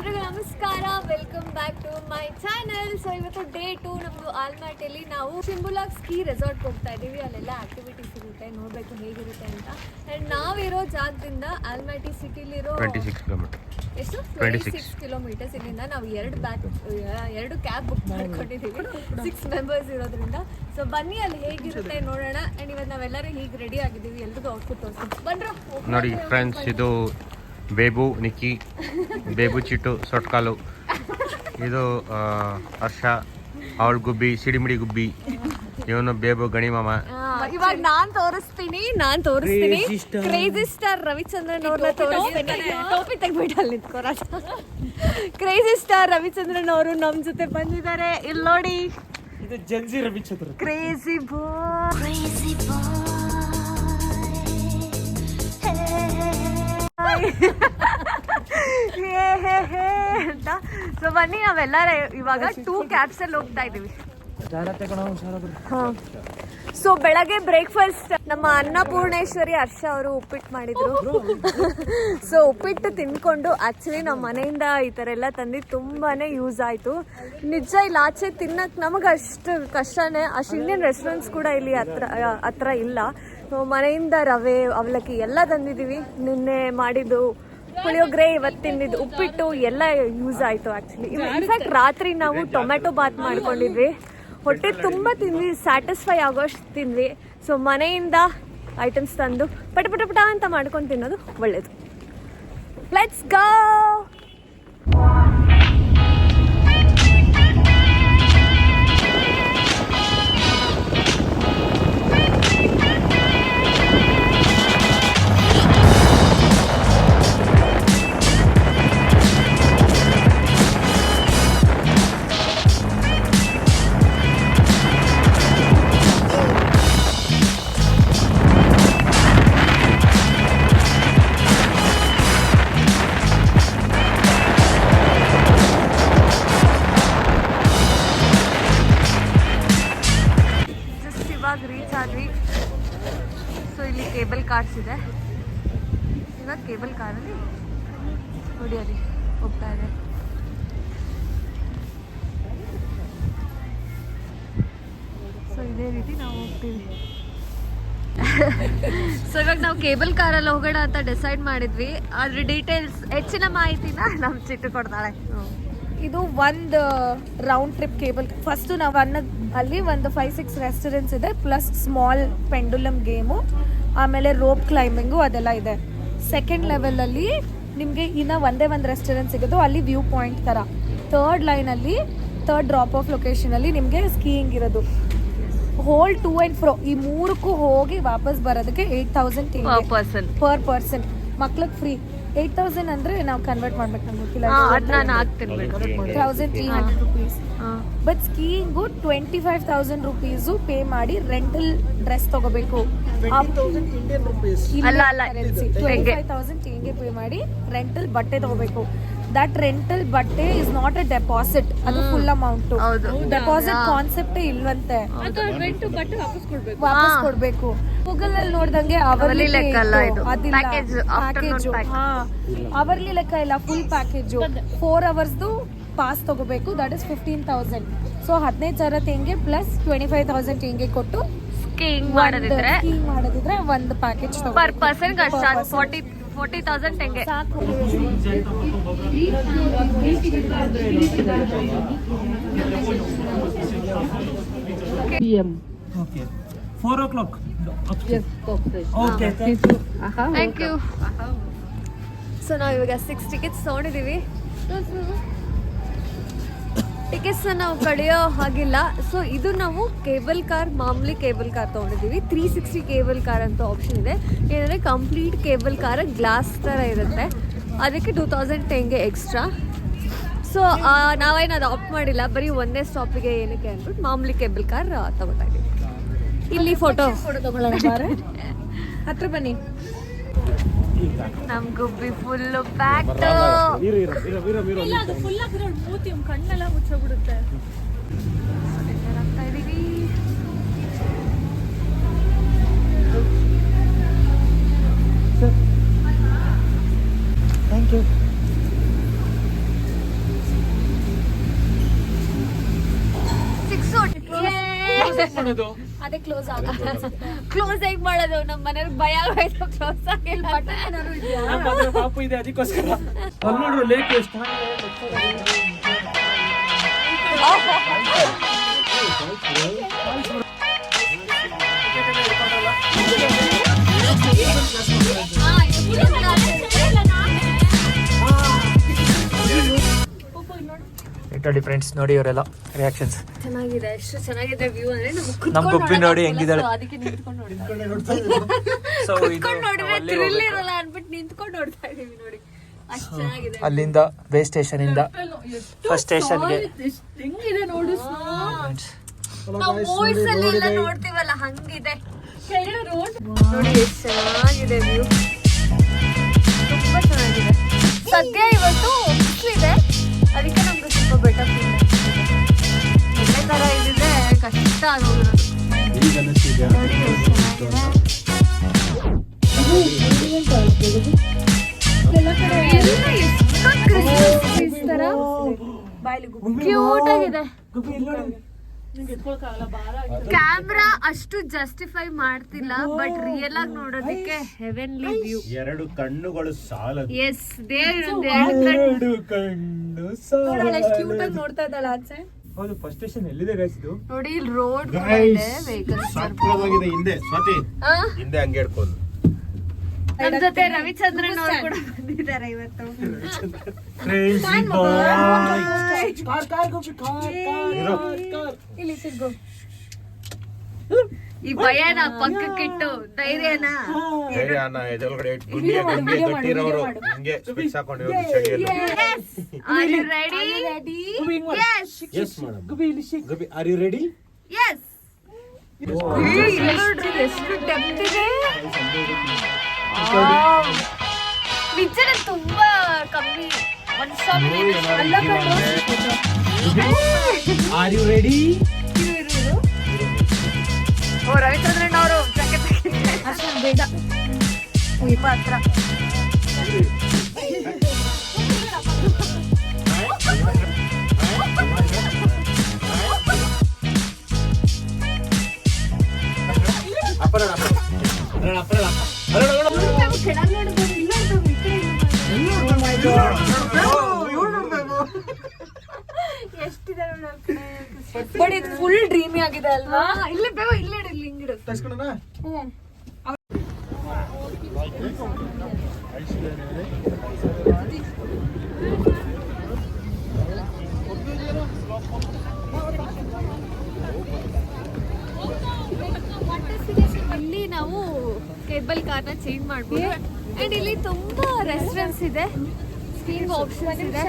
ಎಲ್ರಿಗೂ ನಮಸ್ಕಾರ. Welcome back to my channel so ಇವತ್ತು ಡೇ ಟು ನಮ್ದು ಆಲ್ಮಾಟಿಯಲ್ಲಿ ನಾವು ಶಿಂಬುಲಾಗ್ ಸ್ಕೀ ರೆಸಾರ್ಟ್ ಹೋಗ್ತಾ ಇದೀವಿ ಅಲ್ಲೆಲ್ಲ ಆಕ್ಟಿವಿಟೀಸ್ ಇರುತ್ತೆ ನೋಡ್ಬೇಕು ಹೇಗಿರುತ್ತೆ ಅಂತ. ಅಂಡ್ ನಾವಿರೋ ಜಾಗದಿಂದ ಆಲ್ಮಾಟಿ ಸಿಟಿಲಿರೋ ಎಷ್ಟು? 26. ಟ್ವೆಂಟಿ ಸಿಕ್ಸ್ ಕಿಲೋಮೀಟರ್ಸ್ ಇಲ್ಲಿಂದ ನಾವು ಎರಡು ಬ್ಯಾಕ್ ಎರಡು ಕ್ಯಾಬ್ ಬುಕ್ ಮಾಡ್ಕೊಂಡಿದ್ದೀವಿ. ಸಿಕ್ಸ್ ಮೆಂಬರ್ಸ್ ಇರೋದ್ರಿಂದ. ಸೊ ಬನ್ನಿ ಅಲ್ಲಿ ಹೇಗಿರುತ್ತೆ ನೋಡೋಣ. ಅಂಡ್ ಇವತ್ತು ನಾವೆಲ್ಲರೂ ಹೀಗೆ ರೆಡಿ ಆಗಿದ್ದೀವಿ. ಎಲ್ರಿಗೂ ಔಟ್ಫಿಟ್ ತೋರಿಸ್ತೀನಿ. ಬನ್ರೋ ನೋಡಿ ಫ್ರೆಂಡ್ಸ್ ಇದು ಬೇಬು ನಿಕ್ಕಿ ಬೇಬು ಚಿಟ್ಟು ಸೊಟ್ಕಾಲು. ಇದು ಹರ್ಷ ಅವಳ ಗುಬ್ಬಿ ಸಿಡಿಮಿಡಿ ಗುಬ್ಬಿ. ಇವನು ಬೇಬು ಗಣಿಮಾಮ ಇವಾಗ ನಾನ್ ತೋರಿಸ್ತೀನಿ ನಾನ್ ತೋರಿಸ್ತೀನಿ. ಕ್ರೇಜಿ ಸ್ಟಾರ್ ರವಿಚಂದ್ರನ್ ಅವ್ರನ್ನ ತೋರಿಸ್ತೀನಿ. ಟೋಪಿ ತೆಗ್ಬಿಟ್ಟು ಅಲ್ಲಿ ಕ್ರೇಜಿ ಸ್ಟಾರ್ ರವಿಚಂದ್ರನ್ ಅವರು ನಮ್ ಜೊತೆ ಬಂದಿದ್ದಾರೆ. ಇಲ್ಲಿ ನೋಡಿ. ಇದು ಜಲ್ಜಿ ರವಿಚಂದ್ರ. ಕ್ರೇಜಿ ಬಾಯ್ ಹೇ ಹೇ ಹೇ ಅಂತ ಸೊ ಬನ್ನಿ ನಾವೆಲ್ಲರ ಇವಾಗ ಟೂ ಕ್ಯಾಬ್ಸಲ್ಲಿ ಹೋಗ್ತಾ ಇದೀವಿ ಸೊ ಬೆಳಗ್ಗೆ ಬ್ರೇಕ್ಫಾಸ್ಟ್ ನಮ್ಮ ಅನ್ನಪೂರ್ಣೇಶ್ವರಿ ಹರ್ಷ ಅವರು ಉಪ್ಪಿಟ್ಟು ಮಾಡಿದ್ರು. ಸೊ ಉಪ್ಪಿಟ್ಟು ತಿನ್ಕೊಂಡು ಆಕ್ಚುಲಿ ನಮ್ಮ ಮನೆಯಿಂದ ಈ ಥರ ಎಲ್ಲ ತಂದಿದ್ದು ತುಂಬಾನೇ ಯೂಸ್ ಆಯಿತು. ನಿಜ ಇಲ್ಲಿ, ಆಚೆ ತಿನ್ನಕ್ ನಮಗೆ ಅಷ್ಟು ಕಷ್ಟನೇ. ಅಷ್ಟು ಇಂಡಿಯನ್ ರೆಸ್ಟೋರೆಂಟ್ಸ್ ಕೂಡ ಇಲ್ಲಿ ಹತ್ರ ಹತ್ರ ಇಲ್ಲ. ಮನೆಯಿಂದ ರವೆ, ಅವಲಕ್ಕಿ ಎಲ್ಲ ತಂದಿದ್ದೀವಿ ನಿನ್ನೆ ಮಾಡಿದ್ದು ಪುಳಿಯೋಗ್ರೆ ಇವತ್ತು ತಿಂದಿದ್ದು ಉಪ್ಪಿಟ್ಟು, ಎಲ್ಲ ಯೂಸ್ ಆಯಿತು ಆ್ಯಕ್ಚುಲಿ ಇನ್ಫ್ಯಾಕ್ಟ್ ರಾತ್ರಿ ನಾವು ಟೊಮೆಟೊ ಬಾತ್ ಮಾಡ್ಕೊಂಡಿದ್ವಿ. ಹೊಟ್ಟೆ ತುಂಬ ತಿಂದ್ವಿ ಸ್ಯಾಟಿಸ್ಫೈ ಆಗೋಷ್ಟು ತಿಂದ್ವಿ ಸೊ ಮನೆಯಿಂದ ಐಟಮ್ಸ್ ತಂದು ಪಟ ಪಟ ಪಟ ಅಂತ ಮಾಡ್ಕೊಂಡು ತಿನ್ನೋದು ಒಳ್ಳೇದು. ಲೆಟ್ಸ್ ಗೋ ಇದೇ ರೀತಿ ನಾವು ಹೋಗ್ತೀವಿ. ಸೊ ಇವಾಗ ನಾವು ಕೇಬಲ್ ಕಾರಲ್ಲಿ ಹೋಗೋಣ ಅಂತ ಡಿಸೈಡ್ ಮಾಡಿದ್ವಿ. ಅದ್ರ ಡೀಟೇಲ್ಸ್ ಹೆಚ್ಚಿನ ಮಾಹಿತಿನ ನಮ್ಮ ಚಿಟ್ಟು ಕೊಡ್ತಾಳೆ. ಇದು ಒಂದು ರೌಂಡ್ ಟ್ರಿಪ್ ಕೇಬಲ್. ಫಸ್ಟ್ ನಾವು ಅನ್ನ ಅಲ್ಲಿ ಒಂದು ಫೈವ್ ಸಿಕ್ಸ್ ರೆಸ್ಟೋರೆಂಟ್ಸ್ ಇದೆ ಪ್ಲಸ್ ಸ್ಮಾಲ್ ಪೆಂಡುಲಮ್ ಗೇಮು ಆಮೇಲೆ ರೋಪ್ ಕ್ಲೈಂಬಿಂಗು ಅದೆಲ್ಲ ಇದೆ. ಸೆಕೆಂಡ್ ಲೆವೆಲಲ್ಲಿ ನಿಮಗೆ ಇನ್ನು ಒಂದೇ ಒಂದು ರೆಸ್ಟೋರೆಂಟ್ ಸಿಗೋದು ಅಲ್ಲಿ ವ್ಯೂ ಪಾಯಿಂಟ್ ಥರ ಥರ್ಡ್ ಲೈನಲ್ಲಿ ಥರ್ಡ್ ಡ್ರಾಪ್ ಆಫ್ ಲೊಕೇಶನಲ್ಲಿ ನಿಮಗೆ ಸ್ಕೀಯಿಂಗ್ ಇರೋದು. ಹೋಲ್ ಟೂ ಅಂಡ್ ಫ್ರೋ ಈ ಮೂರಕ್ಕೂ ಹೋಗಿ ವಾಪಸ್ ಬರೋದಕ್ಕೆ eight thousand person per person ಮಕ್ಳಿಗೆ ಫ್ರೀ ಏಟ್ ತೌಸಂಡ್ ಅಂದ್ರೆ ನಾವು ಕನ್ವರ್ಟ್ ಮಾಡ್ಬೇಕು ನಮ್ಗೆ ಗೊತ್ತಿಲ್ಲ. Thousand three hundred rupees but skiing twenty five thousand rupees pay ಮಾಡಿ ರೆಂಟಲ್ ಡ್ರೆಸ್ ತಗೋಬೇಕು. ಟ್ವೆಂಟಿ. ಫೈವ್ ತೌಸಂಡ್ ಹಿಂಗೆ ಪೇ ಮಾಡಿ ರೆಂಟಲ್ ಬಟ್ಟೆ ತಗೋಬೇಕು. ದಟ್ ರೆಂಟಲ್ ಬಟ್ಟೆ ಇಸ್ ನಾಟ್ ಎ ಡೆಪಾಸಿಟ್ ಅದು ಫುಲ್ ಅಮೌಂಟ್. ಡೆಪಾಸಿಟ್ ಕಾನ್ಸೆಪ್ಟೇ ಇಲ್ವಂತೆ. ವಾಪಸ್ ಕೊಡ್ಬೇಕು. ಗೂಗಲ್ ಅಲ್ಲಿ ನೋಡ್ದಂಗೆ Hourly ಅವರ್ಲಿ ಲೆಕ್ಕ. ಅವರ್ಲಿ ಲೆಕ್ಕ ಇಲ್ಲ ಫುಲ್ ಪ್ಯಾಕೇಜ್ ಫೋರ್ ಅವರ್ಸ್ದು ಪಾಸ್ ತಗೋಬೇಕು. That is fifteen thousand so ಹದಿನೈದು ಸಾವಿರ tenge plus twenty five thousand tenge ಕೊಟ್ಟು ಸ್ಕೀಯಿಂಗ್ ಮಾಡೋದಿದ್ರೆ ಮಾಡೋದಿದ್ರೆ ಒಂದು package per person forty forty thousand tenge ಸಾಕು okay four o'clock okay thank you thank you so ನಾವು ಇವಾಗ ಸಿಕ್ಸ್ ಟಿಕೆಟ್ಸ್ ತೊಗೊಂಡಿದ್ದೀವಿ ಟಿಕೆಟ್ಸ್ ನಾವು ಕಳೆಯೋ ಹಾಗಿಲ್ಲ. ಸೊ ಇದು ನಾವು ಕೇಬಲ್ ಕಾರ್, ಮಾಮೂಲಿ ಕೇಬಲ್ ಕಾರ್ ತಗೊಂಡಿದ್ದೀವಿ. ತ್ರೀ ಸಿಕ್ಸ್ಟಿ ಕೇಬಲ್ ಕಾರ್ ಅಂತ ಆಪ್ಷನ್ ಇದೆ. ಏನಂದರೆ ಕಂಪ್ಲೀಟ್ ಕೇಬಲ್ ಕಾರ್ ಗ್ಲಾಸ್ ಥರ ಇರುತ್ತೆ. ಅದಕ್ಕೆ two thousand tenge extra so ನಾವೇನು ಅದು ಆಪ್ಟ್ ಮಾಡಿಲ್ಲ. ಬರೀ ಒಂದೇ ಸ್ಟಾಪಿಗೆ ಏನಕ್ಕೆ ಅಂದ್ಬಿಟ್ಟು ಮಾಮೂಲಿ ಕೇಬಲ್ ಕಾರ್ ತಗೋತಾ ಇದ್ದೀವಿ. ಇಲ್ಲಿ ಫೋಟೋ ತಗೊಳ್ಳೋಣ ಬಾರೆ. ಹತ್ರ ಬನ್ನಿ. ನಮ್ ಗುಬ್ಬಿ ಫುಲ್ ಪ್ಯಾಕ್ ಫುಲ್ ಆಗಿರೋ ಮೂತಿ ಕಣ್ಣೆಲ್ಲ ಮುಚ್ಚೋಗ್ಬಿಡುತ್ತೆ ಥ್ಯಾಂಕ್ ಯು ಸಿಕ್ಸ್ ಮಾಡೋದು ಅದೇ ಕ್ಲೋಸ್ ಆಗುತ್ತೆ. ಕ್ಲೋಸ್ ಹೇಗ್ ಮಾಡೋದು? ನಮ್ಮ ಮನೇಲಿ ಭಯ ಆಗೋಯ್ತು ಕ್ಲೋಸ್ ಆಗಿಲ್ಲ. ಹತ್ರ ಪಾಪು ಇದೆ ಅದಕ್ಕೋಸ್ಕರ. ಅಲ್ಲಿ ನೋಡ್ರು ಲೇಕ್ ಎಷ್ಟು ಇಟ್ಟಲ್ಲಿ ಫ್ರೆಂಡ್ಸ್ ನೋಡಿ ಇವರೆಲ್ಲ ರಿಯಾಕ್ಷನ್ಸ್ ಚೆನ್ನಾಗಿದೆ ಎಷ್ಟು ಚೆನ್ನಾಗಿದೆ ವ್ಯೂ ಅಂದ್ರೆ ನಮ್ಗೆ ನಮ್ ಗುಬ್ಬಿ ನೋಡಿ ಹೆಂಗಿದ್ದಾಳೆ. ಅದಕ್ಕೆ ನಿಂತ್ಕೊಂಡು ನೋಡ್ತಾ ಸೊ ನಿಂತ್ಕೊಂಡು ನೋಡಿದ್ರೆ ಥ್ರಿಲ್ ಇರಲ್ಲ ಅನ್ಬಿಟ್ಟು ನಿಂತ್ಕೊಂಡು ನೋಡ್ತಾ ಇದೀವಿ ನೋಡಿ. ಅಷ್ಟು ಚೆನ್ನಾಗಿದೆ. ಅಲ್ಲಿಂದ ಬೇ ಸ್ಟೇಷನ್ ಇಂದ ಫಸ್ಟ್ ಸ್ಟೇಷನ್ಗೆ ಹೆಂಗಿದೆ ನೋಡು ನಾವು ಮೂವೀಸ್ ಅಲ್ಲಿ ಎಲ್ಲ ನೋಡ್ತೀವಲ್ಲ ಹಂಗಿದೆ. ನೋಡಿ ಎಷ್ಟು ಚೆನ್ನಾಗಿದೆ ವ್ಯೂ ತುಂಬಾ ಚೆನ್ನಾಗಿದೆ. ಸದ್ಯ ಇವತ್ತು ಇದೆ ಅದಕ್ಕೆ ನಮ್ಗೆ ಸ್ವಲ್ಪ ಬೆಟರ್ ಒಳ್ಳೆ ಇದಿದ್ರೆ ಕಷ್ಟ ತರ. ಕ್ಯೂಟ್ ಆಗಿದೆ. ಕ್ಯಾಮ್ರಾ ಅಷ್ಟು ಜಸ್ಟಿಫೈ ಮಾಡ್ತಿಲ್ಲ ಬಟ್ ರಿಯಲ್ ಆಗಿ ನೋಡೋದಕ್ಕೆ ಹೆವೆನ್ಲಿ ವ್ಯೂ ಎರಡು ಕಣ್ಣುಗಳು ಸಾಲದು. ಎಸ್ ಎರಡು ಕಣ್ಣು ಕ್ಯೂಟ್ ಆಗಿ ನೋಡ್ತಾ ಇದ್ದಾಳ ಆಚೆ. ಹೌದು ಫಸ್ಟ್ ಸ್ಟೇಷನ್ ಎಲ್ಲಿದೆ ಗೈಸ್ ಇದು? ನೋಡಿ ಇಲ್ಲಿ ರೋಡ್ ಸಕ್ಕದಾಗಿದೆ ಹಿಂದೆ ಸ್ವಾತಿ ಹಿಂದೆ ಹಂಗೆ ಹಿಡ್ಕೊಂಡು ನಮ್ ಜೊತೆ ರವಿಚಂದ್ರನ್ ಅವ್ರು ಕೂಡ ಬಂದಿದ್ದಾರೆ ಇವತ್ತು. ಇಲ್ಲಿ ಸಿಗು ಈ ಭಯನ ಪಕ್ಕಕ್ಕಿಟ್ಟು ಧೈರ್ಯನ. ಧೈರ್ಯನ ಎದೊಳಗಡೆ ಇಟ್ಟು ಗುಂಡಿ ಗುಂಡಿಗೆ ಕಟ್ಟಿರೋರು ಹಿಂಗೆ ಫಿಕ್ಸ್ ಹಾಕೊಂಡಿರೋದು ಚಳಿಯಲ್ಲಿ. Are you ready yes yes madam Gubbi are you ready yes ಎಷ್ಟು ಡೆಪ್ತ್ ಇದೆ? Are you ready oh Ravichandran ಅವರು ಅಷ್ಟೇ ಬೇಡ ಹತ್ರ ಬಟ್ ಇದು ಫುಲ್ ಡ್ರೀಮಿ ಆಗಿದೆ ಅಲ್ವಾ? ಇಲ್ಲೇ ಬೇಗ ಇಲ್ಲೇ ಇಡಲಿ ಹ್ಞೂ ಇಲ್ಲಿ ನಾವು ಕೇಬಲ್ ಕಾರ್ನ ಚೇಂಜ್ ಮಾಡ್ಬೋದು. ಅಂಡ್ ಇಲ್ಲಿ ತುಂಬಾ ರೆಸ್ಟೋರೆಂಟ್ಸ್ ಇದೆ. ಸ್ಕೀಯಿಂಗ್ ಆಪ್ಷನ್ಸ್ ಇದೆ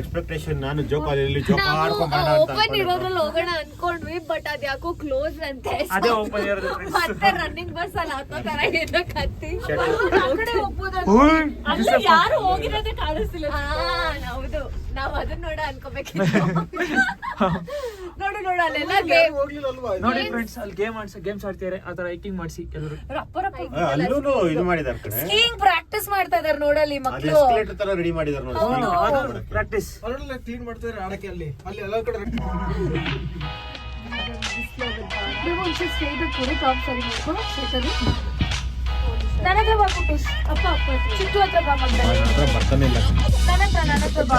ಎಕ್ಸ್ಪೆಕ್ಟೇಷನ್ ನಾನು ಜೋಕಾಲಿಯಲ್ಲಿ ಜೋಕ ನಾವು ಆಡ್ಕೊಂಡ್ ಓಪನ್ ಇರೋದ್ರಲ್ಲಿ ಹೋಗೋಣ ಅನ್ಕೊಂಡ್ವಿ ಬಟ್ ಅದ್ ಯಾಕೋ ಕ್ಲೋಸ್ ಅಂತೆ. ಅದೇ ಓಪನ್ ಇರೋದು. ಮತ್ತೆ ರನ್ನಿಂಗ್ ಬಸ್ ಅಲ್ಲಿ ಹತ್ತೋ ತರ ಏನೋ ಕತ್ತಿ. ಓಯ್, ಯಾರು ಹೋಗಿರೋದೇ ಕಾಣಿಸ್ತಿಲ್ಲ. ಹೌದು. ನಾವ್ ಅದನ್ನ ನೋಡ ಅನ್ಕೋಬೇಕಿತ್ತು. ನೋಡು ನೋಡು ಅಲ್ಲೆಲ್ಲ ಗೇಮ್ ನೋಡಿ ಫ್ರೆಂಡ್ಸ್ ಅಲ್ಲಿ ಗೇಮ್ ಆಡ್ಸ ಗೇಮ್ಸ್ ಆಡ್ತಿದ್ದಾರೆ ಆ ತರ ಹೈಕಿಂಗ್ ಮಾಡಿಸಿ ಎಲ್ಲರೂ ರಪ್ಪ ರಪ್ಪ ಅಲ್ಲೂ ಇದು ಮಾಡಿದಾರೆ ಕಣೆ. ಸ್ಕೀಯಿಂಗ್ ಪ್ರಾಕ್ಟೀಸ್ ಮಾಡ್ತಾ ಇದಾರೆ ನೋಡಲ್ಲಿ ಅದು ಮಕ್ಕಳು ಎಸ್ಕಲೇಟರ್ ತರ ರೆಡಿ ಮಾಡಿದಾರೆ ನೋಡಿ ಪ್ರಾಕ್ಟೀಸ್ ಕ್ಲೀನ್ ಮಾಡ್ತಿದ್ರೆ ಆಡಕ್ಕೆ ಅಲ್ಲಿ. ಅಲ್ಲಿ ಎಲ್ಲ ಕಡೆ ನನ್ನ ಹತ್ರ ಬಾ ಕುಟುಸ್ ಅಪ್ಪ ಅಪ್ಪ ಚಿಟ್ಟು ಹತ್ರ ಬಾ ಇಲ್ಲ. ನನ್ನ ಹತ್ರ ನನ್ನ ಹತ್ರ ಬಾ.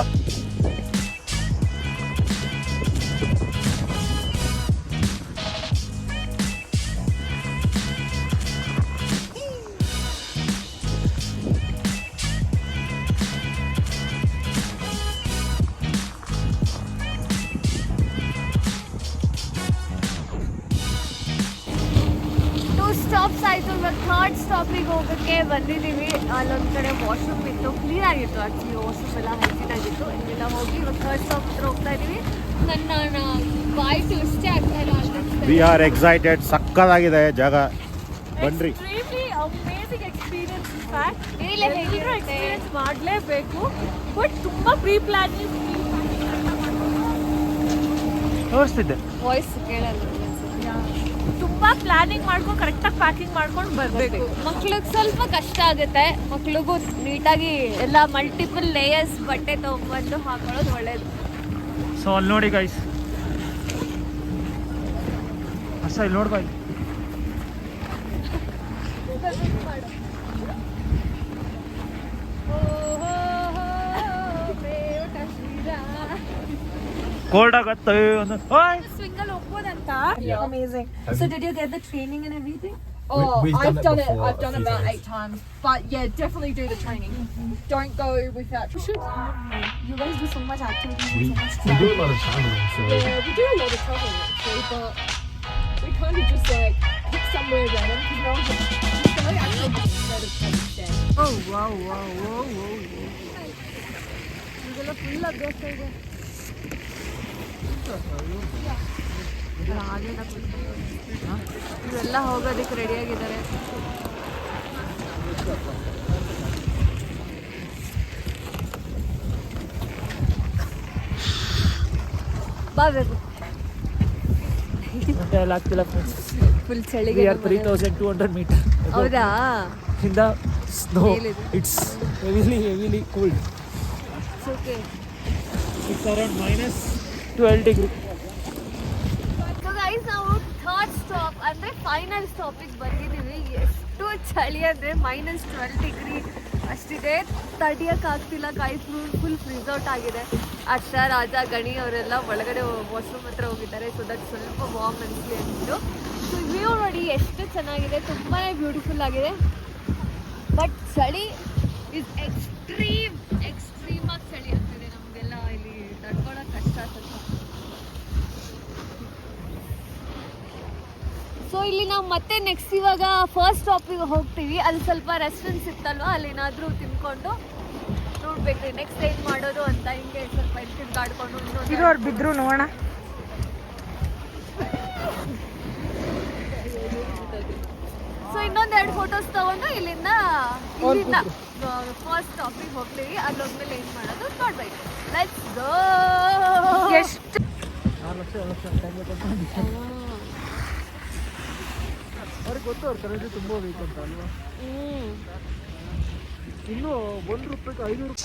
ಸ್ಟಾಪಿಗೆ ಹೋಗೋಕ್ಕೆ ಬಂದಿದ್ದೀವಿ. ಅಲ್ಲೊಂದು ಕಡೆ ವಾಶ್ರೂಮ್ ಇತ್ತು. ಕ್ಲೀನ್ ಆಗಿತ್ತು ಆ್ಯಕ್ಚುಲಿ ವಾಶ್ರೂಮ್ ಎಲ್ಲ ಹೈಜಿನ್ ಆಗಿತ್ತು. ಇಲ್ಲೆಲ್ಲ ಹೋಗಿ ಇವಾಗ ಥರ್ಡ್ ಸ್ಟಾಪ್ ಹತ್ರ ಹೋಗ್ತಾ ಇದ್ದೀವಿ ನನ್ನ ಬಾಯಿ ಇಷ್ಟೇ ಆಗ್ತಾ ಇಲ್ಲ ವಿ ಆರ್ ಎಕ್ಸೈಟೆಡ್ ಸಕ್ಕದಾಗಿದೆ ಜಾಗ. ಬನ್ರಿ. ಅಮೇಸಿಂಗ್ ಎಕ್ಸ್ಪೀರಿಯನ್ಸ್ ಫ್ಯಾಕ್ಟ್ ಹೇಗಿರುತ್ತೆ ಎಕ್ಸ್ಪೀರಿಯನ್ಸ್ ಮಾಡಲೇಬೇಕು. ಬಟ್ ತುಂಬಾ ಪ್ರೀ ಪ್ಲಾನಿಂಗ್ ತೋರಿಸ್ತಿದ್ದೆ ವಾಯ್ಸ್ ಕೇಳಲ್ಲ. ತುಂಬಾ ಪ್ಲಾನಿಂಗ್ ಮಾಡ್ಕೊಂಡು ಕರೆಕ್ಟಾಗಿ ಪ್ಯಾಕಿಂಗ್ ಮಾಡ್ಕೊಂಡು ಬರಬೇಕು. ಮಕ್ಳಿಗೆ ಸ್ವಲ್ಪ ಕಷ್ಟ ಆಗುತ್ತೆ. ಮಕ್ಳಿಗೂ ನೀಟಾಗಿ ಎಲ್ಲ ಮಲ್ಟಿಪಲ್ ಲೇಯರ್ಸ್ ಬಟ್ಟೆ ತಗೊಂಡ್ಬಂದು ಹಾಕೊಳ್ಳೋದು ಒಳ್ಳೇದು. ಸೊ ಅಲ್ಲಿ ನೋಡಿ ಗೈಸ್ ಹಸ ಇಲ್ಲಿ ನೋಡ್ಬಾ. ಕೋಲ್ಡ್ ಆಗತ್ತೆ. ಒಂದು that. Yeah. Amazing. Have so you... did you get the training and everything? Oh, we, I've done, done it. I've done it about times. eight times. But yeah, definitely do the training. Don't go without. Should, you guys do so much activity. We, so much we do a lot of traveling. So. Yeah, we do a lot of traveling actually, but we kind of just like pick somewhere random because no one's just go actually of Oh wow wow wow wow wow. You're gonna pull up this. Yeah. ಇವೆಲ್ಲ ಹೋಗೋದಕ್ಕೆ ರೆಡಿಯಾಗಿದ್ದಾರೆ ಎಲ್ಲ ಆಗ್ತಿಲ್ಲ full ಚಳಿಗೆ are three thousand two hundred meter ಹೌದಾ? ಇಂದ snow. It's heavily heavily cooled okay it's around minus twelve degree so guys ನಾವು third stop ಅಂದರೆ final ಸ್ಟಾಪಿಗೆ ಬಂದಿದ್ದೀವಿ. ಎಷ್ಟು ಚಳಿ ಅಂದರೆ ಮೈನಸ್ ಟ್ವೆಲ್ ಡಿಗ್ರಿ ಅಷ್ಟಿದೆ. ತಡಿಯೋಕ್ಕಾಗ್ತಿಲ್ಲ ಕೈ ಫುಲ್ ಫುಲ್ ಫ್ರೀಸ್ ಔಟ್ ಆಗಿದೆ. ಅಕ್ಷ ರಾಜ, ಗಣಿ ಅವರೆಲ್ಲ ಒಳಗಡೆ ವಾಶ್ರೂಮ್ ಹತ್ರ ಹೋಗಿದ್ದಾರೆ. ಸೊ ದಟ್ ಸ್ವಲ್ಪ ವಾಮ್ ಅನಿಸ್ಲಿ ಅಂದ್ಬಿಟ್ಟು. ಸೊ ವ್ಯೂ ನೋಡಿ ಎಷ್ಟು ಚೆನ್ನಾಗಿದೆ. ತುಂಬಾ ಬ್ಯೂಟಿಫುಲ್ ಆಗಿದೆ. ಬಟ್ ಚಳಿ ಇಸ್ ಎಕ್ಸ್ಟ್ರೀಮ್ ಸೊ ಇಲ್ಲಿ ನಾವು ಮತ್ತೆ ನೆಕ್ಸ್ಟ್ ಇವಾಗ ಫಸ್ಟ್ ಸ್ಟಾಪಿಗೆ ಹೋಗ್ತೀವಿ. ಅಲ್ಲಿ ಸ್ವಲ್ಪ ರೆಸ್ಟೋರೆಂಟ್ಸ್ ಇತ್ತಲ್ವ? ಅಲ್ಲಿ ಏನಾದರೂ ತಿನ್ಕೊಂಡು ನೋಡ್ಬೇಕು. ನೆಕ್ಸ್ಟ್ ಏನು ಮಾಡೋದು ಅಂತ ಹಿಂಗೆ ಸ್ವಲ್ಪ ಇಲ್ಲಿ ತಿರ್ಗಾಡ್ಕೊಂಡು ಇನ್ನೊಂದು ಇರೋರು ಬಿದ್ರು ನೋಡೋಣ. ಸೊ ಇನ್ನೊಂದು ಎರಡು ಫೋಟೋಸ್ ತಗೊಂಡು ಇಲ್ಲಿಂದ ಇಲ್ಲಿಂದ ಫಸ್ಟ್ ಸ್ಟಾಪಿಗೆ ಹೋಗ್ತೀವಿ. ಅಲ್ಲಿ ಹೋದ್ಮೇಲೆ ಏನು ಮಾಡೋದು ನೋಡ್ಬೇಕು. ಲೆಟ್ಸ್ ಗೋ ಎಷ್ಟು? ಗೊತ್ತು ಅವ್ರ ಕರೆನ್ಸಿ ತುಂಬ ವೀಕ್ ಅಂತ ಅಲ್ವಾ? ಇನ್ನು ಒಂದು ರೂಪಾಯಿಗೆ ಐನೂರು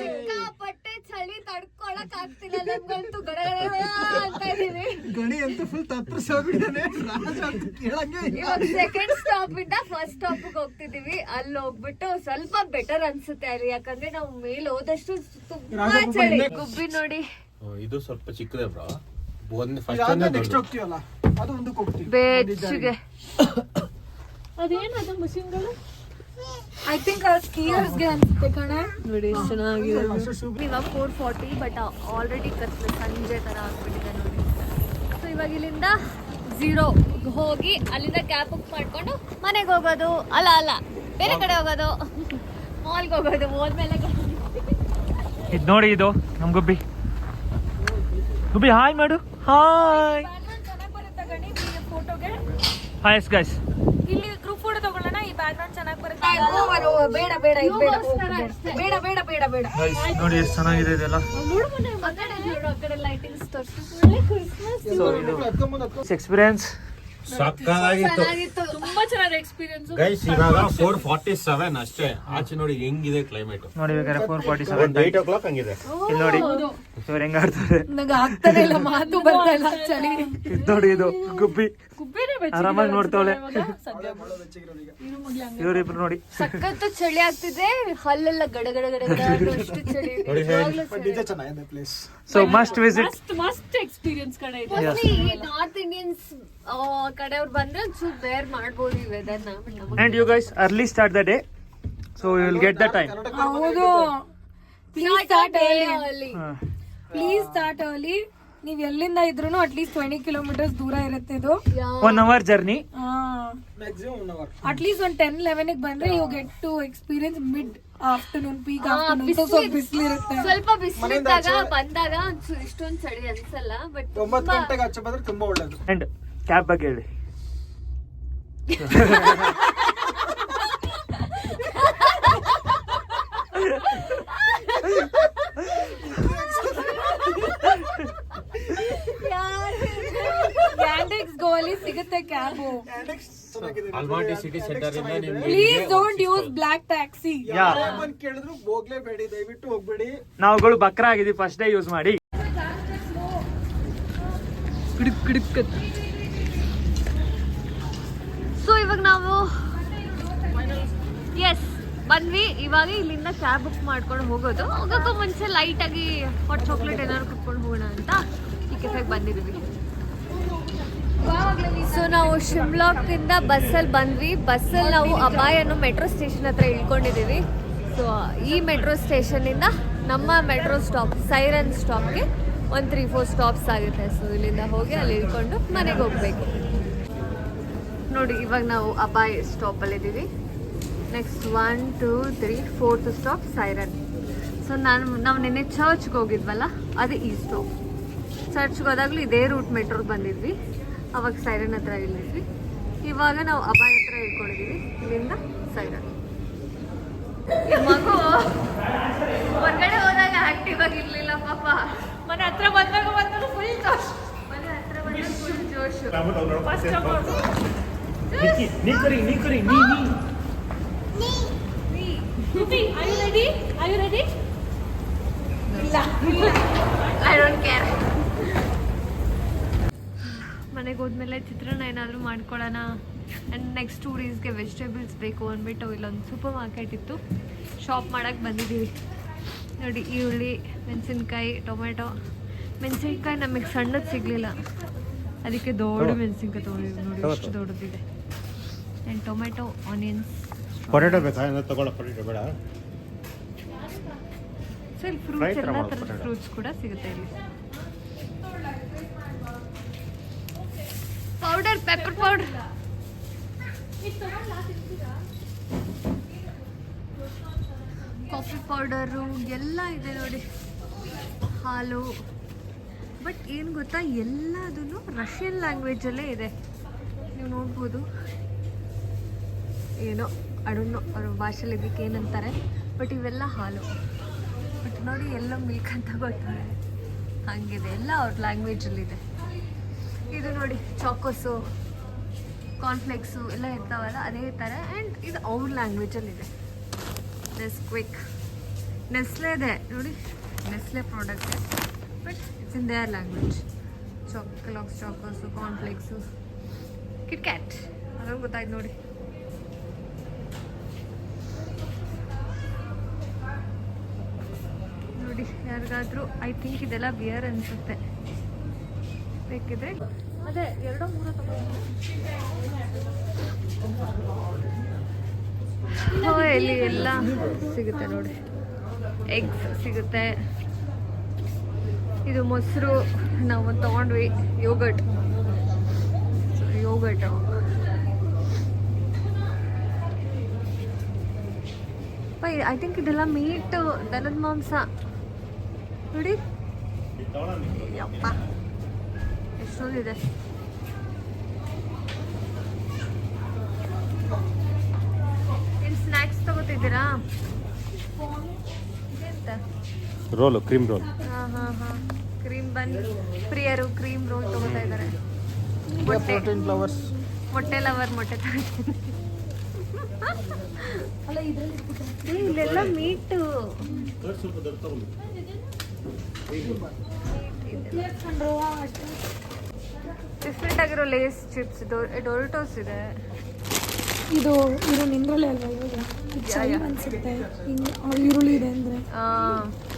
ಸಿಕ್ಕಾಪಟ್ಟೆ ಚಳಿ ತಡ್ಕೊಳಕ್ ಆಗ್ತಿಲ್ಲ ನಮ್ಗಂತೂ ಗಡಗಡ ಅಂತ ಇದೀವಿ ಗಣಿ ಅಂತ ಫುಲ್ ತತ್ತರಿಸೋಗ್ಬಿಟ್ಟಿದ್ದಾನೆ ರಾಜ ಅಂತ ಕೇಳಂಗೆ ಇಲ್ಲ. ಇವಾಗ ಸೆಕೆಂಡ್ ಸ್ಟಾಪ್ ಇಂದ ಫಸ್ಟ್ ಸ್ಟಾಪ್ ಹೋಗ್ತಿದೀವಿ. ಅಲ್ಲಿ ಹೋಗ್ಬಿಟ್ಟು ಸ್ವಲ್ಪ ಬೆಟರ್ ಅನ್ಸುತ್ತೆ ಅಲ್ಲಿ. ಯಾಕಂದ್ರೆ ನಾವು ಮೇಲೆ ಹೋದಷ್ಟು ತುಂಬಾ ಚಳಿ. ಗುಬ್ಬಿ ನೋಡಿ. ಇದು ಸ್ವಲ್ಪ ಚಿಕ್ಕದೇ ಬ್ರೋ. ಒಂದು ಫಸ್ಟ್ ನೆಕ್ಸ್ಟ್ ಹೋಗ್ತೀವಲ್ಲ? ಅದು ಒಂದಕ್ಕೆ ಹೋಗ್ತೀವಿ. ಬೆಚ್ಚಗೆ. ಐ ಥಿಂಕ್ ಸ್ಕೀಯರ್ಸ್ಗೆ ಅನ್ಸುತ್ತೆ ಕಣೆ. ನೋಡಿ ಎಷ್ಟು ಚೆನ್ನಾಗಿದೆ. ಇವಾಗ ಫೋರ್ ಫಾರ್ಟಿ ಬಟ್ ಆಲ್ರೆಡಿ ಕತ್ಲೆ ಸಂಜೆ ತರ ಆಗ್ಬಿಟ್ಟಿದೆ ನೋಡಿ. ಸೊ ಇವಾಗ ಇಲ್ಲಿಂದ ಝೀರೋ ಹೋಗಿ ಅಲ್ಲಿಂದ ಕ್ಯಾಬ್ ಬುಕ್ ಮಾಡ್ಕೊಂಡು ಮನೆಗೆ ಹೋಗೋದು. ಅಲ್ಲ ಅಲ್ಲ. ಬೇರೆ ಕಡೆ ಹೋಗೋದು. ಮಾಲ್ಗೆ ಹೋಗೋದು. ಹೋದ್ಮೇಲೆ ಇದು ನೋಡಿ ಇದು ನಮ್ಮ ಗುಬ್ಬಿ. ಗುಬ್ಬಿ ಹಾಯ್ ಮಾಡು. ಹಾಯ್. ಚೆನ್ನಾಗಿ ಬರುತ್ತೆ ಗಣಿ ಫೋಟೋಗೆ ಹಾಯ್ ಎಸ್ ಗೈಸ್ ಇಲ್ಲಿ ಗ್ರೂಪ್ ಫೋಟೋ ತಗೊಳ್ಳೋಣ. ಈ ಬ್ಯಾಕ್ಗ್ರೌಂಡ್ ಚೆನ್ನಾಗಿ ಬರುತ್ತೆ. ಬೇಡ ಬೇಡ ಬೇಡ ಬೇಡ ಬೇಡ ಬೇಡ ನೋಡಿ ಎಷ್ಟು ಚೆನ್ನಾಗಿದೆ ಇದೆಲ್ಲ. ಎಕ್ಸ್ಪೀರಿಯನ್ಸ್ ಸಕ್ಕದಾಗಿತ್ತು ಚೆನ್ನಾಗಿತ್ತು. ತುಂಬಾ ಚೆನ್ನಾಗಿ ಎಕ್ಸ್ಪೀರಿಯನ್ಸ್ ಗೈಸ್ ಇವಾಗ ಫೋರ್ ಫಾರ್ಟಿ ಸೆವೆನ್ ಅಷ್ಟೇ. ಆಚೆ ನೋಡಿ ಹೆಂಗಿದೆ ಕ್ಲೈಮೇಟ್ ನೋಡಿ ಬೇಕಾದ್ರೆ four forty seven eight o'clock ಹಂಗಿದೆ. ಇಲ್ಲಿ ನೋಡಿ. ಇವ್ರು ಹೆಂಗ ಆಡ್ತಾರೆ? ನಂಗೆ ಆಗ್ತಾನೆ ಇಲ್ಲ ಮಾತು ಬರ್ತಾ ಇಲ್ಲ. ಚಳಿ. ಇದು ನೋಡಿ ಇದು ಗುಬ್ಬಿ. ಆರಾಮಾಗಿ ನೋಡ್ತಾವಳೆ. ಇವರಿಬ್ರು ನೋಡಿ. ಸಖತ್ತು ಚಳಿ ಆಗ್ತಿದೆ. ಹಲ್ಲೆಲ್ಲ ಗಡ ಗಡ ಗಡ ಗಡ ಅಂತ ಅಷ್ಟು ಚಳಿ ಇದೆ. ನೋಡಿ ನಿಜವಾಗ್ಲೂ ಚಳಿ. ನಿಜ ಚೆನ್ನಾಗಿದೆ place so must visit Mostly ಈ ನಾರ್ತ್ ಇಂಡಿಯನ್ಸ್ ಕಡೆಯವ್ರು ಬಂದ್ರೆ ಚೂರ್ ಬೇರ್ ಮಾಡ್ಬೋದು ಈ ವೆದರ್ನ and you guys early start the day so you will get the time ಹೌದು. Please start early please start early ನೀವ್ ಎಲ್ಲಿಂದ ಇದ್ರು ಅಟ್ಲೀಸ್ಟ್ ಟ್ವೆಂಟಿ ಕಿಲೋಮೀಟರ್ಸ್ ದೂರ ಇರುತ್ತೆ ಇದು. One hour journey maximum one hour at least ಒಂದ್ ಟೆನ್ ಲೆವೆನ್ ಬಂದ್ರೆ you get to experience mid afternoon peak afternoon ಸ್ವಲ್ಪ ಬಿಸಿಲು ಇರುತ್ತೆ ಸ್ವಲ್ಪ ಬಿಸಿಲಿದ್ದಾಗ ಬಂದಾಗ ಒಂಚೂರು ಇಷ್ಟೊಂದು ಚಳಿ ಅನ್ಸಲ್ಲ ಬಟ್ ಒಂಬತ್ತು ಗಂಟೆಗೆ ಆಚೆ ಬಂದ್ರೆ ತುಂಬಾ ಒಳ್ಳೇದು. ಅಂಡ್ ಕ್ಯಾಬ್ ಬಗ್ಗೆ ಹೇಳಿ ಯಾಂಡೆಕ್ಸ್ ಗೋ ಅಲ್ಲಿ ಸಿಗುತ್ತೆ ಕ್ಯಾಬು. ಅಲ್ವಾಟಿ ಸಿಟಿ ಸೆಂಟರ್ ಇಂದ ನಿಮ್ಗೆ please don't use black taxi ಬಂದ್ ಕೇಳಿದ್ರು ಹೋಗ್ಲೇಬೇಡಿ ದಯವಿಟ್ಟು ಹೋಗ್ಬೇಡಿ. ನಾವುಗಳು ಬಕ್ರ ಆಗಿದ್ದೀವಿ ಫಸ್ಟ್ ಡೇ ಯೂಸ್ ಮಾಡಿ ಸೊ ಇವಾಗ ನಾವು ಎಸ್ ಬಂದ್ವಿ ಇವಾಗ ಇಲ್ಲಿಂದ ಕ್ಯಾಬ್ ಬುಕ್ ಮಾಡ್ಕೊಂಡು ಹೋಗೋದು. ಹೋಗೋಕ್ಕೂ ಮುಂಚೆ ಲೈಟಾಗಿ ಹಾಟ್ ಚಾಕ್ಲೇಟ್ ಏನಾದ್ರು ಕುತ್ಕೊಂಡು ಹೋಗೋಣ ಅಂತ. ಈ ಕೆಫೆಗೆ ಬಂದಿದ್ದೀವಿ. ಸೊ ನಾವು ಶಿಮ್ಲಾಕ್ದಿಂದ ಬಸ್ಸಲ್ಲಿ ಬಂದ್ವಿ. ಬಸ್ಸಲ್ಲಿ ನಾವು ಅಬಾಯನ್ನು ಮೆಟ್ರೋ ಸ್ಟೇಷನ್ ಹತ್ರ ಇಳ್ಕೊಂಡಿದ್ದೀವಿ. ಸೊ ಈ ಮೆಟ್ರೋ ಸ್ಟೇಷನಿಂದ ನಮ್ಮ ಮೆಟ್ರೋ ಸ್ಟಾಪ್, ಸೈರನ್ ಸ್ಟಾಪ್ಗೆ ಒಂದು ತ್ರೀ ಫೋರ್ ಸ್ಟಾಪ್ಸ್ ಆಗುತ್ತೆ. ಸೊ ಇಲ್ಲಿಂದ ಹೋಗಿ ಅಲ್ಲಿ ಇಳ್ಕೊಂಡು ಮನೆಗೆ ಹೋಗ್ಬೇಕು. ನೋಡಿ, ಇವಾಗ ನಾವು ಅಪಾಯ್ ಸ್ಟಾಪಲ್ಲಿದ್ದೀವಿ. Next one two three fourth stop siren. So ನಾನು, ನಾವು ನಿನ್ನೆ ಚರ್ಚ್ಗೆ ಹೋಗಿದ್ವಲ್ಲ, ಅದು ಈ ಸ್ಟಾಪ್ ಚರ್ಚ್ಗೆ ಹೋದಾಗಲೂ ಇದೇ ರೂಟ್ ಮೆಟ್ರೋಗೆ ಬಂದಿದ್ವಿ. ಅವಾಗ ಸೈರನ್ ಹತ್ರ ಇಳಿದ್ವಿ ಇವಾಗ ನಾವು ಅಪಾಯ ಹತ್ರ ಇಳ್ಕೊಂಡಿದ್ದೀವಿ ಇಲ್ಲಿಂದ ಸೈರನ್. ಮಗು ಹೊರಗಡೆ ಹೋದಾಗ ಆಕ್ಟಿವ್ ಆಗಿ ಇರ್ಲಿಲ್ಲ ಪಾಪ. ಮನೆ ಹತ್ರ ಬಂದಾಗ ಬಂದ್ರು ಫುಲ್ ಜೋಶ್. ಮನೆ ಹತ್ರ ಬಂದಾಗ ಫುಲ್ ಜೋಶು. ನೀಕರಿ ನೀಕರಿ ನೀ ನೀ ಐ ಡೋಂಟ್ ಕೇರ್ ಮನೆಗೆ ಹೋದ್ಮೇಲೆ ಚಿತ್ರಾನ್ನ ಏನಾದರೂ ಮಾಡ್ಕೊಳ್ಳೋಣ ಆ್ಯಂಡ್ ನೆಕ್ಸ್ಟ್ ಟೂ ಡೇಸ್ಗೆ ವೆಜಿಟೇಬಲ್ಸ್ ಬೇಕು ಅಂದ್ಬಿಟ್ಟು ಇಲ್ಲೊಂದು ಸೂಪರ್ ಮಾರ್ಕೆಟ್ ಇತ್ತು. ಶಾಪ್ ಮಾಡೋಕ್ಕೆ ಬಂದಿದ್ದೀವಿ ನೋಡಿ ಈರುಳ್ಳಿ ಮೆಣಸಿನ್ಕಾಯಿ ಟೊಮೆಟೊ. ಮೆಣಸಿನ್ಕಾಯಿ ನಮಗೆ ಸಣ್ಣದು ಸಿಗಲಿಲ್ಲ. ಅದಕ್ಕೆ ದೊಡ್ಡ ಮೆಣಸಿನ್ಕಾಯಿ ತೊಗೊಂಡಿದ್ವಿ ನೋಡಿ ಎಷ್ಟು ದೊಡ್ಡದಿದೆ. ಆ್ಯಂಡ್ ಟೊಮೆಟೊ ಆನಿಯನ್ಸ್ ಪೊಟೆಟೊ ಬೇಕಾ? ತಗೊಳ್ಳೋ ಪೊಟೆಟೊ ಬೇಡ. ಸೊ ಇಲ್ಲಿ ಫ್ರೂಟ್ಸ್ ಎಲ್ಲ ಥರದ ಫ್ರೂಟ್ಸ್ ಕೂಡ ಸಿಗುತ್ತೆ ಇಲ್ಲಿ. Powder pepper powder coffee powder ಎಲ್ಲ ಇದೆ ನೋಡಿ. ಹಾಲು. ಬಟ್ ಏನು ಗೊತ್ತಾ ಎಲ್ಲದೂ ರಷ್ಯನ್ ಲ್ಯಾಂಗ್ವೇಜಲ್ಲೇ ಇದೆ. ನೀವು ನೋಡ್ಬೋದು. ಏನೋ ಅಡುಣ್ಣು ಅವ್ರ ಭಾಷೆಲಿ ಇದಕ್ಕೆ ಏನಂತಾರೆ. ಬಟ್ ಇವೆಲ್ಲ ಹಾಲು. ಬಟ್ ನೋಡಿ, ಎಲ್ಲ ಮಿಲ್ಕ್ ಅಂತ ಬರ್ತಾರೆ ಹಂಗಿದೆ, ಎಲ್ಲ ಅವ್ರ ಲ್ಯಾಂಗ್ವೇಜಲ್ಲಿದೆ ಇದು ನೋಡಿ ಚಾಕೋಸು ಕಾರ್ನ್ಫ್ಲೆಕ್ಸು ಎಲ್ಲ ಇರ್ತಾವಲ್ಲ, ಅದೇ ಥರ ಆ್ಯಂಡ್ ಇದು ಅವ್ರ ಲ್ಯಾಂಗ್ವೇಜಲ್ಲಿದೆ ದಿಸ್ ಕ್ವಿಕ್ ನೆಸ್ಲೆ ಇದೆ. ನೋಡಿ Nestle product but it's in their language chalk ಕ್ಲಾಕ್ಸ್ ಚಾಕೋಸು ಕಾರ್ನ್ಫ್ಲೆಕ್ಸು ಕಿಟ್ಕ್ಯಾಟ್ ಅದೊಂದು ಗೊತ್ತಾಯ್ತು ನೋಡಿ. ನೋಡಿ, ಯಾರಿಗಾದರೂ ಐ ಥಿಂಕ್ ಇದೆಲ್ಲ ಬಿಯರ್ ಅನ್ಸುತ್ತೆ. ಬೇಕಿದ್ರೆ ಅದೇ, ಎರಡೋ ಮೂರೋ ತಗೋ ಎಲ್ಲ ಸಿಗುತ್ತೆ ನೋಡಿ. ಎಗ್ಸ್ ಸಿಗುತ್ತೆ. ಇದು ಮೊಸರು, ನಾವು ತಗೊಂಡ್ವಿ ಯೋಗಟ್ ಯೋಗಟ್ ಐ ಥಿಂಕ್ ಇದೆಲ್ಲ ಮೀಟ್ ದನದ ಮಾಂಸ. ನೋಡಿ. ಯಪ್ಪ. ಎಷ್ಟೊಂದಿದೆ ಏನು ಸ್ನ್ಯಾಕ್ಸ್ ತಗೋತಿದ್ದೀರಾ? ರೋಲು ಕ್ರೀಮ್ ರೋಲ್ ಹಾಂ ಹಾಂ ಹಾಂ. ಕ್ರೀಮ್ ಬನ್ ಪ್ರಿಯರು ಕ್ರೀಮ್ ರೋಲ್ ತಗೋತಾ ಇದ್ದಾರೆ. ಮೊಟ್ಟೆ ಫ್ಲವರ್ಸ್ ಮೊಟ್ಟೆ ಲವರ್ ಮೊಟ್ಟೆ ಇಲ್ಲೆಲ್ಲ ಮೀಟು ಡಿಫ್ರೆಂಟ್ ಆಗಿರೋ ಲೇಸ್ ಚಿಪ್ಸ್ ಡೊರಿಟೋಸ್ ಇದೆ. ಇದು ಇದು ನಿಂದ್ರಲ್ಲೇ ಅಲ್ವಾ ಇವಾಗ? ಇದು ಚಳಿ ಅನ್ಸುತ್ತೆ. ಹಿಂಗೆ ಈರುಳ್ಳಿ ಇದೆ ಅಂದ್ರೆ. ಆ,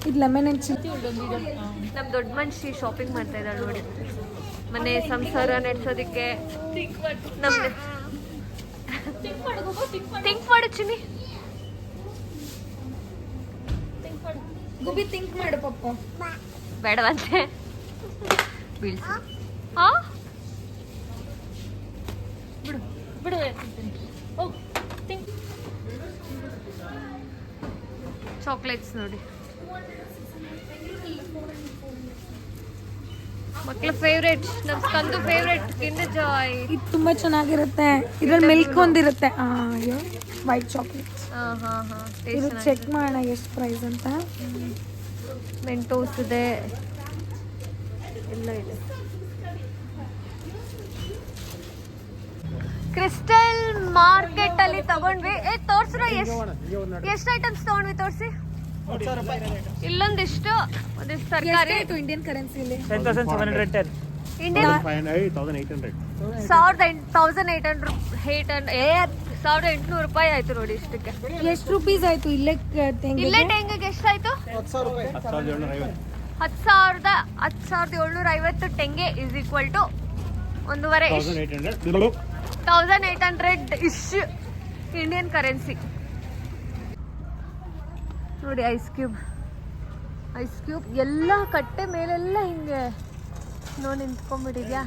ಇದು ಲೆಮನ್ ಅಂಡ್ ಚಿಲ್ಲಿ ನಮ್ ದೊಡ್ಡ ಮನುಷ್ಯ ಶಾಪಿಂಗ್ ಮಾಡ್ತಾ ಇದ್ದಾಳೆ ನೋಡಿ. ಮನೆ ಸಂಸಾರ ನಡೆಸೋದಕ್ಕೆ. ನಮ್ಮ ಥಿಂಕ್ ಮಾಡು ಚಿನ್ನಿ. ಗುಬಿ ಥಿಂಕ್ ಮಾಡು ಪಪ್ಪ ಬೇಡವಂತೆ. ಬೀಳ್ಸಿ. ಹಾ ಬಿಡು ಚಾಕ್ಲೇಟ್ಸ್ ನೋಡಿ. ಮಕ್ಕಳ ಫೇವ್ರೇಟ್ ನಮ್ಮ ಕಂದು ಫೇವ್ರೇಟ್ ಕಿಂಡರ್ ಜಾಯ್ ಇದು ತುಂಬಾ ಚೆನ್ನಾಗಿರುತ್ತೆ. ಇದ್ರಲ್ಲಿ ಮಿಲ್ಕ್ ಒಂದಿರುತ್ತೆ. ಅಯ್ಯೋ ವೈಟ್ ಚಾಕ್ಲೇಟ್ ಹಾಂ ಹಾ ಹಾ ಇದು ಚೆಕ್ ಮಾಡೋಣ ಎಷ್ಟು ಪ್ರೈಸ್ ಅಂತ. ಮೆಂಟೋಸ್ ಇದೆ. ಎಲ್ಲ ಇದೆ. ಕ್ರಿಸ್ಟಲ್ ಮಾರ್ಕೆಟ್ ಅಲ್ಲಿ ತಗೊಂಡ್ವಿ. ಏ ತೋರ್ಸ್ರ ಎಷ್ಟ್ ಎಷ್ಟ್ ಐಟಮ್ಸ್ ತಗೊಂಡ್ವಿ ತೋರ್ಸಿ? ಇಲ್ಲೊಂದಿಷ್ಟು ಒಂದಿಷ್ಟು ತರಕಾರಿ. ಇಂಡಿಯನ್ ಕರೆನ್ಸಿಲಿ ಸಾವಿರದ ಎಂಟ್ ತೌಸಂಡ್ ಏಟ್ ಹಂಡ್ರೆಡ್ ಏ ಸಾವಿರದ ಎಂಟುನೂರು ರೂಪಾಯಿ ಆಯ್ತು ನೋಡಿ ಇಷ್ಟಕ್ಕೆ. ಎಷ್ಟು ರುಪೀಸ್ ಆಯ್ತು ಇಲ್ಲೇ ಇಲ್ಲೇ ಟೆಂಗಿಗೆ ಎಷ್ಟಾಯ್ತು ಹತ್ತು ಸಾವಿರದ ಹತ್ತು ಸಾವಿರದ ಏಳ್ನೂರ ಐವತ್ತು ಟೆಂಗೆ ಇಸ್ ಈಕ್ವಲ್ ಟು ಒಂದೂವರೆ thousand eight hundred ish Indian currency ನೋಡಿ ಐಸ್ ಕ್ಯೂಬ್ ಐಸ್ ಕ್ಯೂಬ್ ಎಲ್ಲ ಕಟ್ಟೆ ಮೇಲೆಲ್ಲ ಹಿಂಗೆ. ನೋ ನಿಂತ್ಕೊಂಡ್ಬಿಟ್ಟಿದ್ಯಾ?